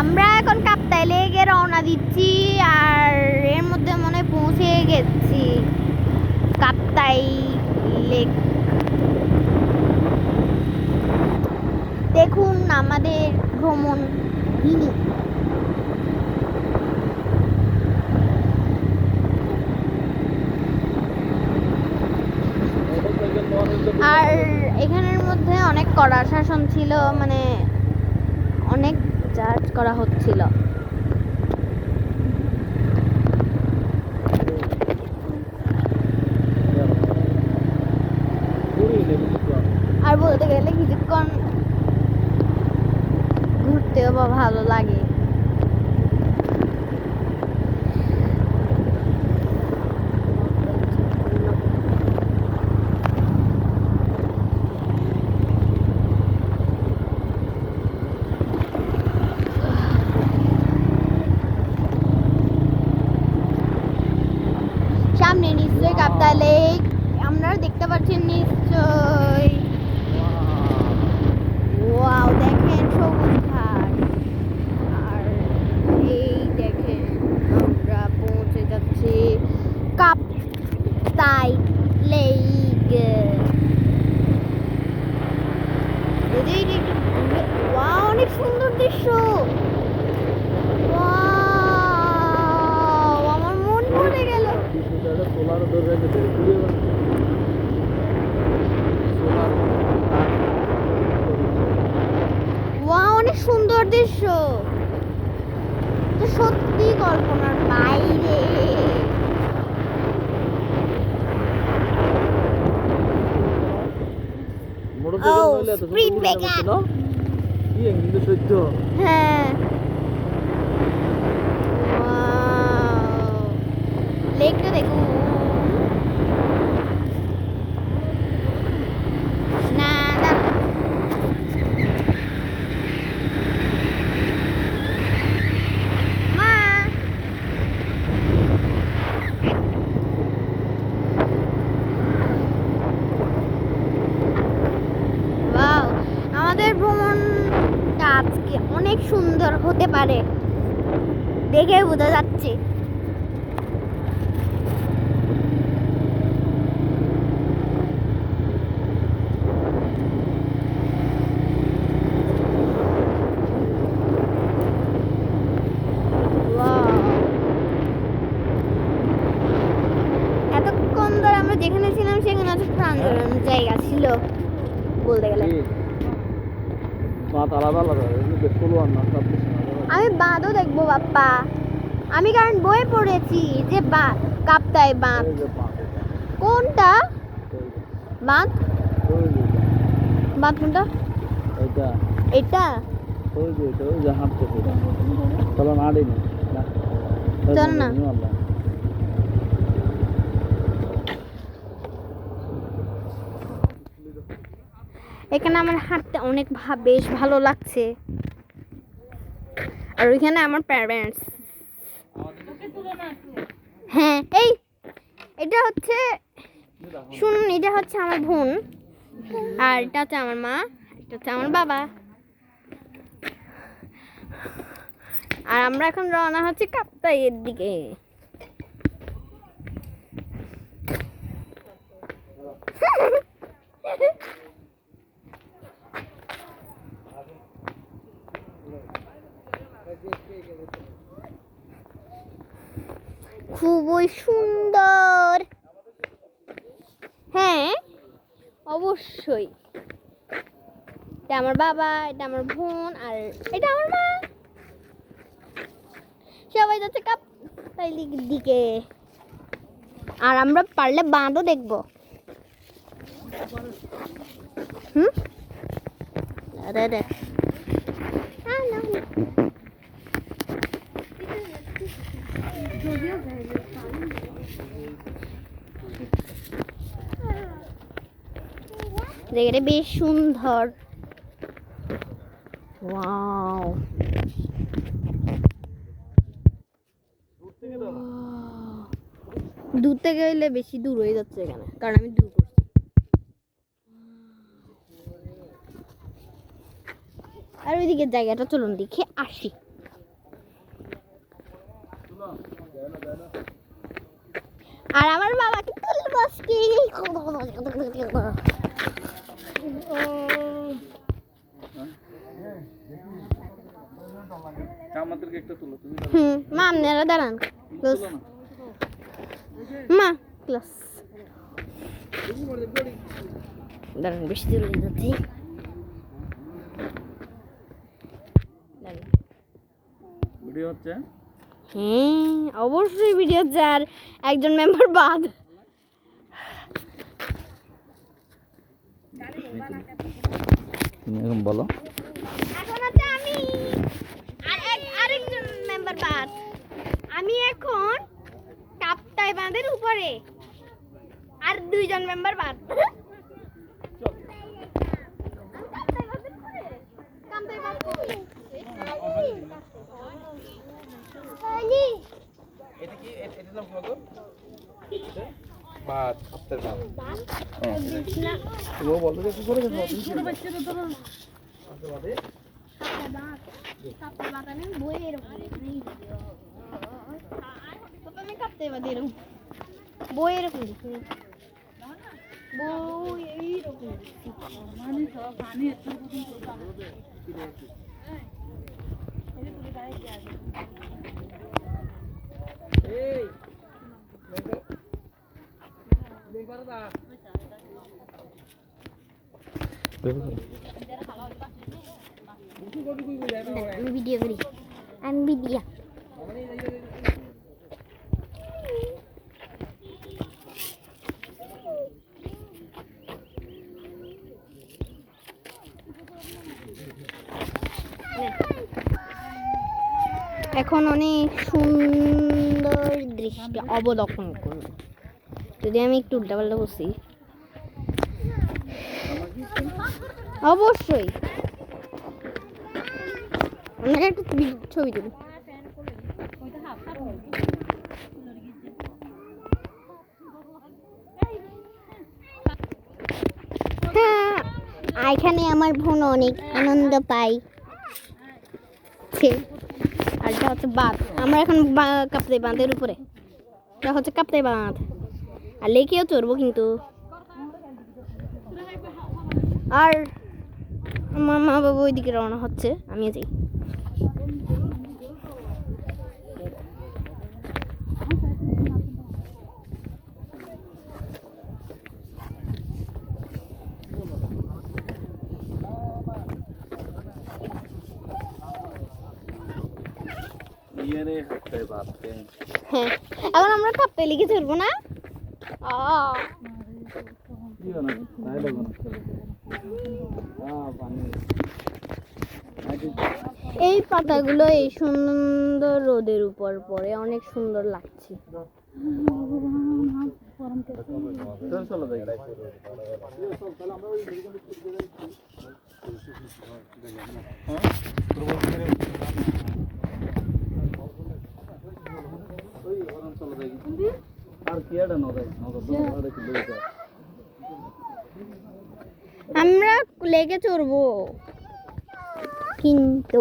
আমরা এখন কাপ্তাই লেগে রওনা দিচ্ছি আর এর মধ্যে মনে পৌঁছে গেছি। কাপ্তাই লেক। দেখুন আমাদের ভ্রমণ হিনি আর এখানের মধ্যে অনেক কড়া শাসন ছিল মানে অনেক চার্জ করা হচ্ছিল। আর বলতে গেলে কিছুক্ষণ ঘুরতেও বা ভালো লাগে। সামনে নিশ্চয়ই কাপ্তা লেক। আপনারা দেখতে পাচ্ছেন নিশ্চয়ই। ওয়াও, দেখেন সবুজ ঘাস আর এই দেখেন আমরা পৌঁছে যাচ্ছি কাপ্তাই লেক। ওয়াও, অনেক সুন্দর দৃশ্য। ওয়াও। সোলার ধরে রেখেছে অনেক সুন্দর দৃশ্য। সত্যি কল্পনার বাইরে। Oh, কি সহ্য হ্যাঁ। লেকটা দেখুন না দাঁড়া। মা ওয়াও আমাদের ভ্রমণটা আজকে অনেক সুন্দর হতে পারে। দেখে বোঝা যাচ্ছে। যেখানে ছিলাম, সেখানে হচ্ছে প্রাঞ্জল জায়গা ছিল বলতে গেলে। আলাদা আলাদা বেশ না সব। আমি বাঁধও দেখব বাপ্পা। আমি কারণ বইয়ে পড়েছি যে বাঁধ কাপ্তায় বাঁধ। কোনটা? বাঁধ? বাঁধ। কোনটা? এটা। চলো না। চল না। এখানে আমার হাঁটতে অনেক বেশ ভালো লাগছে। আর ওইখানে আমার প্যারেন্টস হ্যাঁ এই, এটা হচ্ছে, শুনুন, এটা হচ্ছে আমার বোন আর এটা হচ্ছে আমার মা, এটা হচ্ছে আমার বাবা। আর আমরা এখন রওনা হচ্ছে কাপ্তাইয়ের দিকে। খুবই সুন্দর। হ্যাঁ অবশ্যই। এটা আমার বাবা, এটা আমার বোন, আর এটা আমার মা। সবাই যাচ্ছে কাপ তাইলির দিকে আর আমরা পারলে বাঁধও দেখব। হুম? আরে জায়গাটা বেশ সুন্দর। ওয়াও। দূর থেকে হইলে বেশি দূর হয়ে যাচ্ছে এখানে কারণ আমি দূর করছি। আর ওইদিকে জায়গাটা চলুন দেখে আসি। আর আমার বাবাকে তুলবো আজকে। আমাদেরকে একটা তুলো তুমি হুম মা আপনারা দাঁড়ান। ক্লোজ মা ক্লোজ দাঁড়ান বেশি দূর যাচ্ছি দাঁড়ান। ভিডিও হচ্ছে? হ্যাঁ অবশ্যই ভিডিও যার একজন মেম্বার বাদ। তুমি এখন বলো। এখন আছে আমি আরেকজন মেম্বার বাদ। আমি এখন কাপ্তাই বাঁধের উপরে। আর দুইজন মেম্বার বাদ কাপ্তাই বাঁধের উপরে? কাপ্তাই বাঁধের উপরে? হয়নি। এটা কি এটা নাম কত বাদ আপনার না, ও বলো যে কি আমি কাপ্তাই বাঁধ এরকম। বইয়ের উপরে দেখি। বই এইরকম দেখি। এই আমি ভিডিও এখন অনেক সুন্দর দৃশ্য। অবলোকন করব যদি আমি একটু উল্টাপাল্টা বসি অবশ্যই। আপনাকে একটু ছবি তুলি হ্যাঁ এখানে আমার বোন অনেক আনন্দ পাই আর এটা হচ্ছে বাঁধ। আমরা এখন কাপ্তাই বাঁধের উপরে। এটা হচ্ছে কাপ্তাই বাঁধ। আর লেকেও চড়বো কিন্তু। আর আমার মা বাবা ওইদিকে রওনা হচ্ছে আমিও যাই। ইয়ে হ্যাঁ এখন আমরা কাপ্তাই লেকে চড়বো না? এই পাতাগুলো এই সুন্দর রোদের উপর পড়ে অনেক সুন্দর লাগছে। আমরা লেগে চড়বো। কিন্তু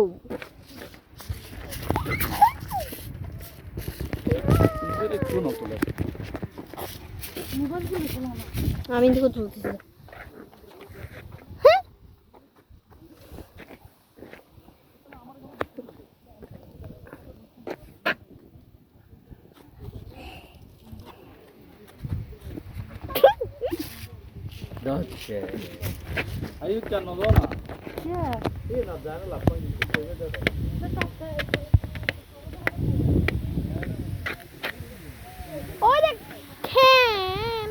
আমি নতলে আমি তুলতেছি যাচ্ছে আয়ু কেন না এ না জানে দেখেন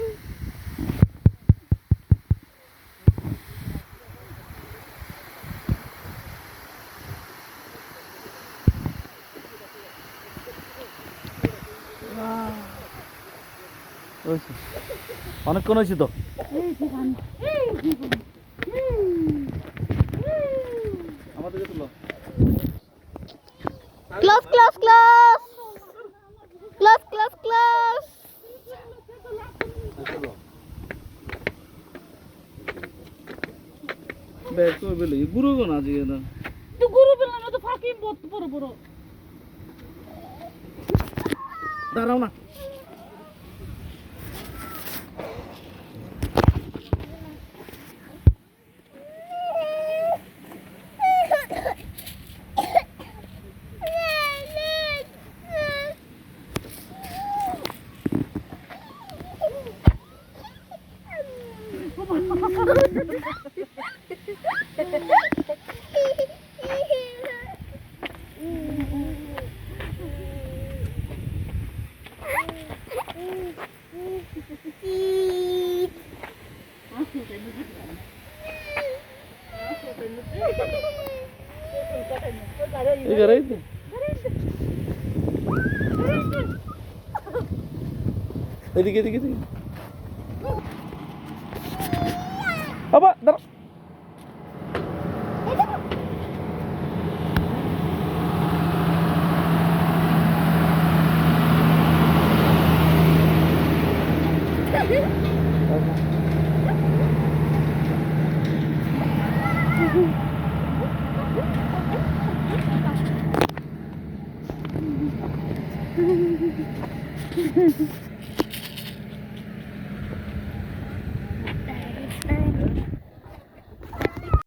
অনেকক্ষণ হয়েছে তো close close close close close close বেশ তো বেলে গুরু গো না আজকে না তো গরু পেলাম না তো ফাঁকি বড় বড়। দাঁড়াও না। 이거 라이트 이렇게 이렇게 이렇게 بابا ضرب Okay.